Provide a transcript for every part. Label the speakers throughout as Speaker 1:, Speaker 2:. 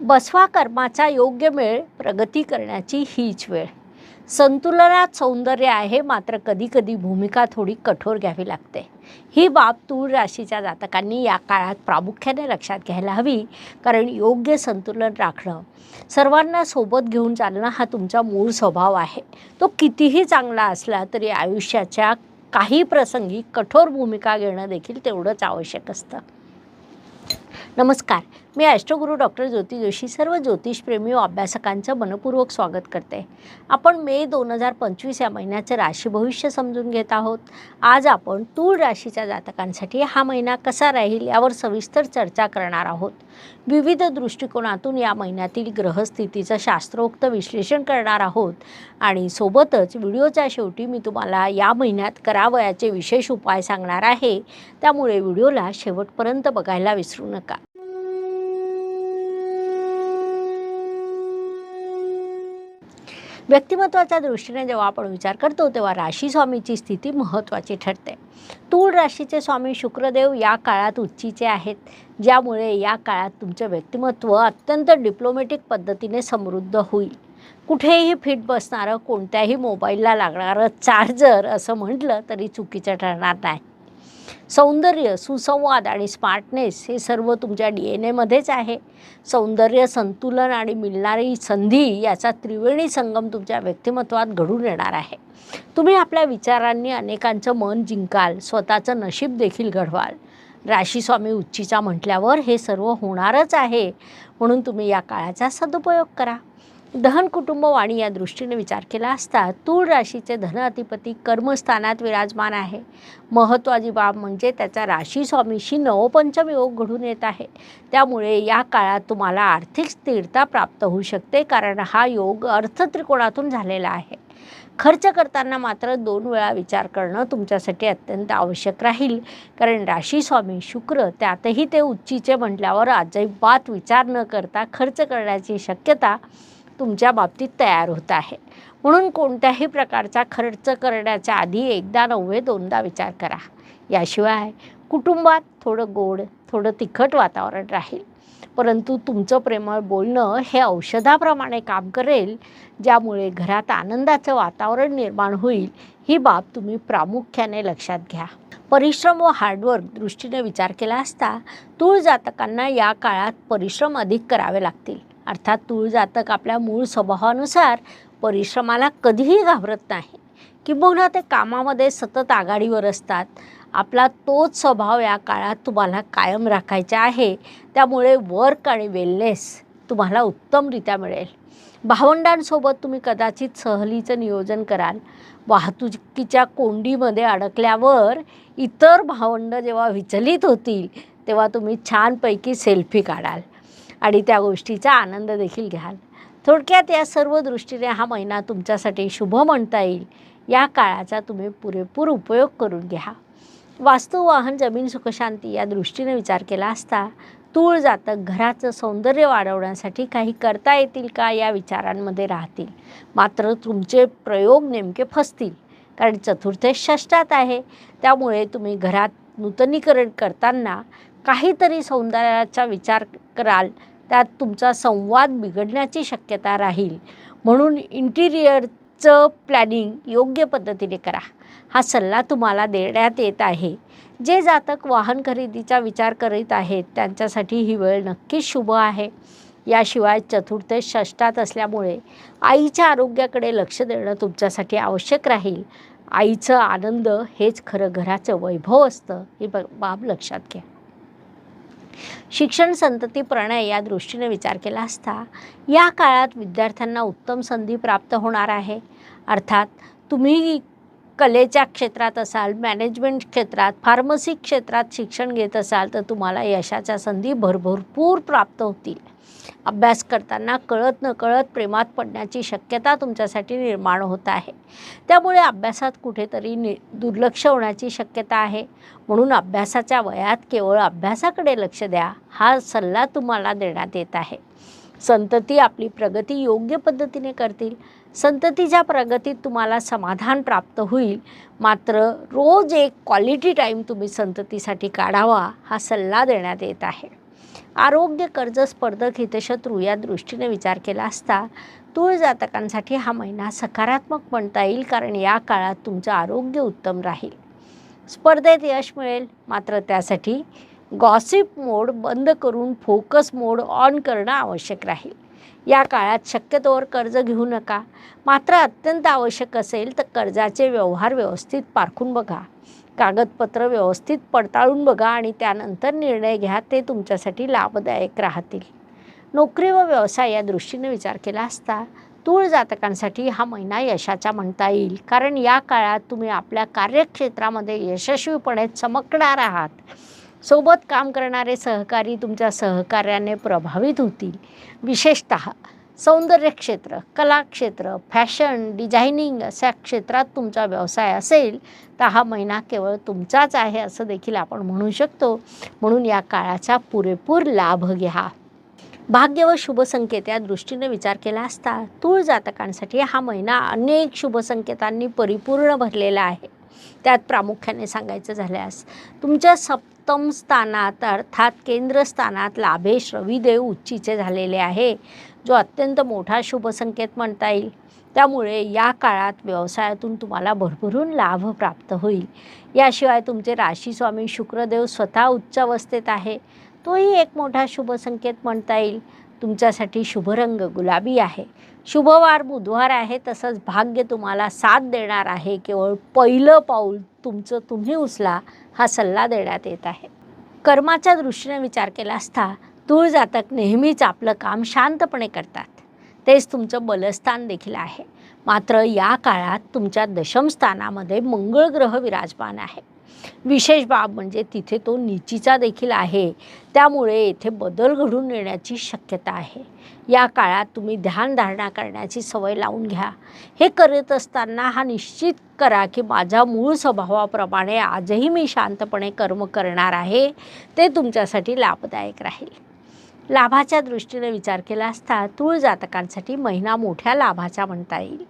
Speaker 1: बसवा कर्माचा योग्य वेळ प्रगती करण्याची हीच वेळ. संतुलनात सौंदर्य आहे मात्र कधीकधी भूमिका थोडी कठोर घ्यावी लागते. ही बाब तूळ राशीच्या जातकांनी या काळात प्रामुख्याने लक्षात घ्यायला हवी कारण योग्य संतुलन राखणं सर्वांना सोबत घेऊन चालणं हा तुमचा मूळ स्वभाव आहे. तो कितीही चांगला असला तरी आयुष्याच्या काही प्रसंगी कठोर भूमिका घेणं देखील तेवढंच आवश्यक असतं. नमस्कार मी अष्टगुरू डॉक्टर ज्योती जोशी सर्व ज्योतिषप्रेमी व अभ्यासकांचं मनपूर्वक स्वागत करते. आपण मे दोन हजार पंचवीस या महिन्याचं राशी भविष्य समजून घेत आहोत. आज आपण तूळ राशीच्या जातकांसाठी हा महिना कसा राहील यावर सविस्तर चर्चा करणार आहोत. विविध दृष्टिकोनातून या महिन्यातील ग्रहस्थितीचं शास्त्रोक्त विश्लेषण करणार आहोत आणि सोबतच व्हिडिओच्या शेवटी मी तुम्हाला या महिन्यात करावयाचे विशेष उपाय सांगणार आहे. त्यामुळे व्हिडिओला शेवटपर्यंत बघायला विसरू नका. व्यक्तिमत्वाच्या दृष्टीने जेव्हा आपण विचार करतो तेव्हा राशी स्वामीची स्थिती महत्त्वाची ठरते. तूळ राशीचे स्वामी शुक्रदेव या काळात उच्चीचे आहेत ज्यामुळे या काळात तुमचं व्यक्तिमत्व अत्यंत डिप्लोमॅटिक पद्धतीने समृद्ध होईल. कुठेही फिट बसणारं कोणत्याही मोबाईलला लागणारं चार्जर असं म्हटलं तरी चुकीचं ठरणार नाही. सौंदर्य सुसंवाद आणि स्मार्टनेस हे सर्व तुमच्या डी एन एमध्येच आहे. सौंदर्य संतुलन आणि मिळणारी संधी याचा त्रिवेणी संगम तुमच्या व्यक्तिमत्वात घडून येणार आहे. तुम्ही आपल्या विचारांनी अनेकांचं मन जिंकाल स्वतःचं नशीब देखील घडवाल. राशीस्वामी उच्चीचा म्हटल्यावर हे सर्व होणारच आहे म्हणून तुम्ही या काळाचा सदुपयोग करा. दहन कुटुंब वाणी या दृष्टीने विचार केला असता तूळ राशीचे धन अधिपती कर्मस्थानात विराजमान आहे. महत्त्वाची बाब म्हणजे त्याचा राशी स्वामीशी नवपंचम योग घडून येत आहे. त्यामुळे या काळात तुम्हाला आर्थिक स्थिरता प्राप्त होऊ शकते कारण हा योग अर्थत्रिकोणातून झालेला आहे. खर्च करताना मात्र दोन वेळा विचार करणं तुमच्यासाठी अत्यंत आवश्यक राहील. कारण राशी स्वामी शुक्र त्यातही ते उच्चीचे म्हटल्यावर अजिबात विचार न करता खर्च करण्याची शक्यता तुमच्या बाबतीत तयार होत आहे. म्हणून कोणत्याही प्रकारचा खर्च करण्याच्या आधी एकदा नव्हे दोनदा विचार करा. याशिवाय कुटुंबात थोडं गोड थोडं तिखट वातावरण राहील. परंतु तुमचं प्रेमळ बोलणं हे औषधाप्रमाणे काम करेल ज्यामुळे घरात आनंदाचं वातावरण निर्माण होईल ही बाब तुम्ही प्रामुख्याने लक्षात घ्या. परिश्रम व हार्डवर्क दृष्टीने विचार केला असता तूळ जातकांना या काळात परिश्रम अधिक करावे लागतील. अर्थात तुळजातक आपल्या मूळ स्वभावानुसार परिश्रमाला कधीही घाबरत नाही. किंबहुना ते कामामध्ये सतत आघाडीवर असतात. आपला तोच स्वभाव या काळात तुम्हाला कायम राखायचा आहे. त्यामुळे वर्क आणि वेलनेस तुम्हाला उत्तमरित्या मिळेल. भावंडांसोबत तुम्ही कदाचित सहलीचं नियोजन कराल. वाहतुकीच्या कोंडीमध्ये अडकल्यावर इतर भावंड जेव्हा विचलित होतील तेव्हा तुम्ही छानपैकी सेल्फी काढाल. आणि त्या गोष्टीचा आनंद देखील घ्याल. थोडक्यात या सर्व दृष्टीने हा महिना तुमच्यासाठी शुभ म्हणता येईल. या काळाचा तुम्ही पुरेपूर उपयोग करून घ्या. वास्तू वाहन जमीन सुखशांती या दृष्टीने विचार केला असता तूळ जातक घराचं सौंदर्य वाढवण्यासाठी काही करता येतील का या विचारांमध्ये राहतील. मात्र तुमचे प्रयोग नेमके फसतील. कारण चतुर्थ षष्टात आहे. त्यामुळे तुम्ही घरात नूतनीकरण करताना काहीतरी सौंदर्याचा विचार कराल त्यात तुमचा संवाद बिघडण्याची शक्यता राहील. म्हणून इंटिरियरचं प्लॅनिंग योग्य पद्धतीने करा. हा सल्ला तुम्हाला देण्यात येत आहे. जे जातक वाहन खरेदीचा विचार करीत आहेत त्यांच्यासाठी ही वेळ नक्कीच शुभ आहे. याशिवाय चतुर्थेश षष्टात असल्यामुळे आईच्या आरोग्याकडे लक्ष देणं तुमच्यासाठी आवश्यक राहील. आईचं आनंद हेच खरं घराचं वैभव असतं ही ब बाब लक्षात घ्या. शिक्षण संतती प्रणय या दृष्टीने विचार केला असता या काळात विद्यार्थ्यांना उत्तम संधी प्राप्त होणार आहे. अर्थात तुम्ही कलेच्या क्षेत्रात असाल मॅनेजमेंट क्षेत्रात फार्मसी क्षेत्रात शिक्षण घेत असाल तर तुम्हाला यशाच्या संधी भरभरपूर प्राप्त होतील. अभ्यास करताना कळत नकळत प्रेमात पडण्याची शक्यता तुमच्यासाठी निर्माण होत आहे. त्यामुळे अभ्यासात कुठेतरी नि दुर्लक्ष होण्याची शक्यता आहे. म्हणून अभ्यासाच्या वयात केवळ अभ्यासाकडे लक्ष द्या. हा सल्ला तुम्हाला देण्यात येत आहे. संतती आपली प्रगती योग्य पद्धतीने करतील. संततीच्या प्रगतीत तुम्हाला समाधान प्राप्त होईल. मात्र रोज एक क्वालिटी टाईम तुम्ही संततीसाठी काढावा हा सल्ला देण्यात येत आहे. आरोग्य कर्ज स्पर्धक हितशत्रू या दृष्टीने विचार केला असता तूळ जातकांसाठी हा महिना सकारात्मक म्हणता येईल कारण या काळात तुमचं आरोग्य उत्तम राहील. स्पर्धेत यश मिळेल मात्र त्यासाठी गॉसिप मोड बंद करून फोकस मोड ऑन करणं आवश्यक राहील. या काळात शक्यतोवर कर्ज घेऊ नका मात्र अत्यंत आवश्यक असेल तर कर्जाचे व्यवहार व्यवस्थित पारखून बघा. कागदपत्र व्यवस्थित पडताळून बघा आणि त्यानंतर निर्णय घ्या ते तुमच्यासाठी लाभदायक राहतील. नोकरी व व्यवसाय या दृष्टीने विचार केला असता तूळ जातकांसाठी हा महिना यशाचा म्हणता येईल. कारण या काळात तुम्ही आपल्या कार्यक्षेत्रामध्ये यशस्वीपणे चमकणार आहात. सोबत काम करणारे सहकारी तुमच्या सहकार्याने प्रभावित होतील. विशेषत सौंदर्य क्षेत्र कला क्षेत्र फॅशन डिझायनिंग अशा क्षेत्रात तुमचा व्यवसाय असेल तर हा महिना केवळ तुमचाच आहे असं देखील आपण म्हणू शकतो. म्हणून या काळाचा पुरेपूर लाभ घ्या. भाग्य व शुभसंकेत या दृष्टीने विचार केला असता तूळ जातकांसाठी हा महिना अनेक शुभसंकेतांनी परिपूर्ण भरलेला आहे. त्यात प्रामुख्याने सांगायचं झाल्यास तुमच्या सप्तम स्थानात अर्थात केंद्रस्थानात लाभेश रविदेव उच्चीचे झालेले आहे. जो अत्यंत मोठा शुभसंकेत म्हणता येईल. त्यामुळे या काळात व्यवसायातून तुम्हाला भरभरून लाभ प्राप्त होईल. याशिवाय तुमचे राशीस्वामी शुक्रदेव स्वतः उच्च अवस्थेत आहे. तोही एक मोठा शुभसंकेत म्हणता येईल. तुमच्यासाठी शुभ रंग गुलाबी आहे. शुभवार बुधवार आहे तसंच भाग्य तुम्हाला साथ देणार आहे. केवळ पहिलं पाऊल तुमचं तुम्ही उचला हा सल्ला देण्यात येत आहे. कर्माच्या दृष्टीने विचार केला असता तूळ जातक नेहमीच आपलं काम शांतपणे करतात. तेच तुमचं बलस्थान देखील आहे. मात्र या काळात तुमच्या दशमस्थानामध्ये मंगळ ग्रह विराजमान आहे. विशेष बाब म्हणजे तिथे तो निचीचा देखील आहे. त्यामुळे येथे बदल घडून येण्याची शक्यता आहे. या काळात तुम्ही ध्यानधारणा करण्याची सवय लावून घ्या. हे करत असताना हा निश्चित करा की माझ्या मूळ स्वभावाप्रमाणे आजही मी शांतपणे कर्म करणार आहे. ते तुमच्यासाठी लाभदायक राहील. लाभाच्या दृष्टीने विचार केला असता तूळ जातकांसाठी महिना मोठ्या लाभाचा म्हणता येईल.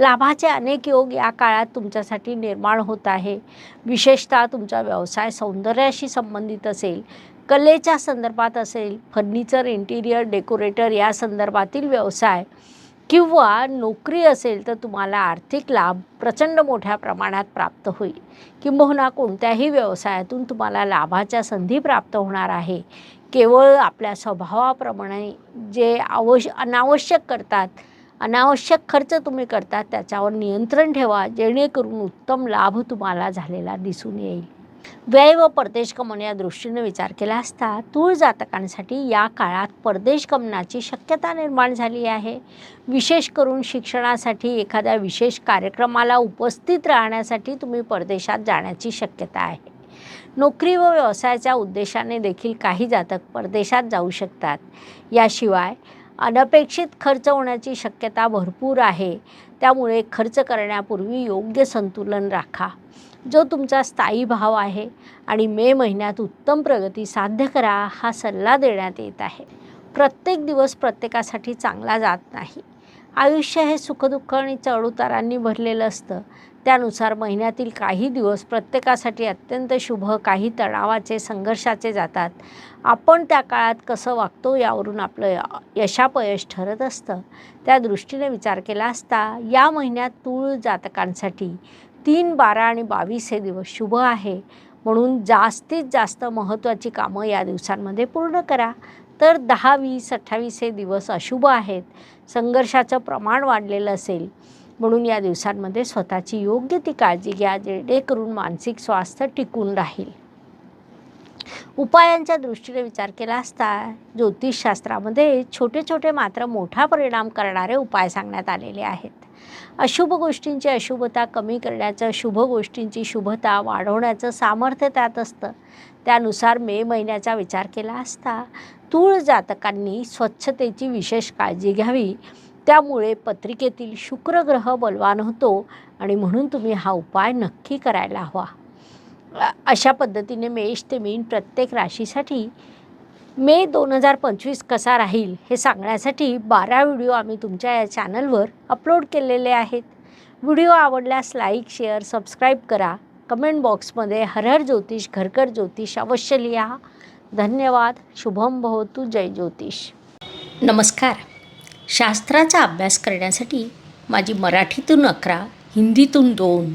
Speaker 1: लाभाचे अनेक योग या काळात तुमच्यासाठी निर्माण होत आहे. विशेषतः तुमचा व्यवसाय सौंदर्याशी संबंधित असेल कलेच्या संदर्भात असेल फर्निचर इंटिरियर डेकोरेटर या संदर्भातील व्यवसाय किंवा नोकरी असेल तर तुम्हाला आर्थिक लाभ प्रचंड मोठ्या प्रमाणात प्राप्त होईल. किंबहुना कोणत्याही व्यवसायातून तुम्हाला लाभाच्या संधी प्राप्त होणार आहे. केवळ आपल्या स्वभावाप्रमाणे जे आवश्य अनावश्यक करतात अनावश्यक खर्च तुम्ही करतात त्याच्यावर नियंत्रण ठेवा जेणेकरून उत्तम लाभ तुम्हाला झालेला दिसून येईल. व्यय व परदेश गमन या दृष्टीने विचार केला असता तूळ जातकांसाठी या काळात परदेश गमनाची शक्यता निर्माण झाली आहे. विशेष करून शिक्षणासाठी एखाद्या विशेष कार्यक्रमाला उपस्थित राहण्यासाठी तुम्ही परदेशात जाण्याची शक्यता आहे. नोकरी व व्यवसायाच्या उद्देशाने देखील काही जातक परदेशात जाऊ शकतात. याशिवाय अनपेक्षित खर्च होण्याची शक्यता भरपूर आहे. त्यामुळे खर्च करण्यापूर्वी योग्य संतुलन राखा. जो तुमचा स्थायी भाव आहे आणि मे महिन्यात उत्तम प्रगती साध्य करा हा सल्ला देण्यात येत आहे. प्रत्येक दिवस प्रत्येकासाठी चांगला जात नाही. आयुष्य हे सुखदुःख आणि चढउतारांनी भरलेलं असतं. त्यानुसार महिन्यातील काही दिवस प्रत्येकासाठी अत्यंत शुभ काही तणावाचे संघर्षाचे जातात. आपण त्या काळात कसं वागतो यावरून आपलं यशापयश ठरत असतं. त्या दृष्टीने विचार केला असता या महिन्यात तूळ जातकांसाठी तीन बारा आणि बावीस हे दिवस शुभ आहे. म्हणून जास्तीत जास्त महत्त्वाची कामं या दिवसांमध्ये पूर्ण करा. तर दहा वीस अठ्ठावीस हे दिवस अशुभ आहेत. संघर्षाचं प्रमाण वाढलेलं असेल. म्हणून या दिवसांमध्ये स्वतःची योग्य ती काळजी घ्या जेणेकरून मानसिक स्वास्थ्य टिकून राहील. उपायांच्या दृष्टीने विचार केला असता ज्योतिषशास्त्रामध्ये छोटे छोटे मात्र मोठा परिणाम करणारे उपाय सांगण्यात आलेले आहेत. अशुभ गोष्टींची अशुभता कमी करण्याचं शुभ गोष्टींची शुभता वाढवण्याचं सामर्थ्य त्यात असतं. त्यानुसार मे महिन्याचा विचार केला असता तूळ जातकांनी स्वच्छतेची विशेष काळजी घ्यावी. त्यामुळे पत्रिकेतील शुक्रग्रह बलवान होतो आणि म्हणून तुम्ही हा उपाय नक्की करायला हवा. अशा पद्धतीने मेष ते मीन प्रत्येक राशीसाठी मे दोन हजार पंचवीस कसा राहील हे सांगण्यासाठी बारा व्हिडिओ आम्ही तुमच्या या चॅनलवर अपलोड केलेले आहेत. व्हिडिओ आवडल्यास लाईक शेअर सबस्क्राईब करा. कमेंट बॉक्समध्ये हर हर ज्योतिष घरकर ज्योतिष अवश्य लिहा. धन्यवाद. शुभम भवतु. जय ज्योतिष. नमस्कार. शास्त्राचा अभ्यास करण्यासाठी माझी मराठीतून अकरा हिंदीतून दोन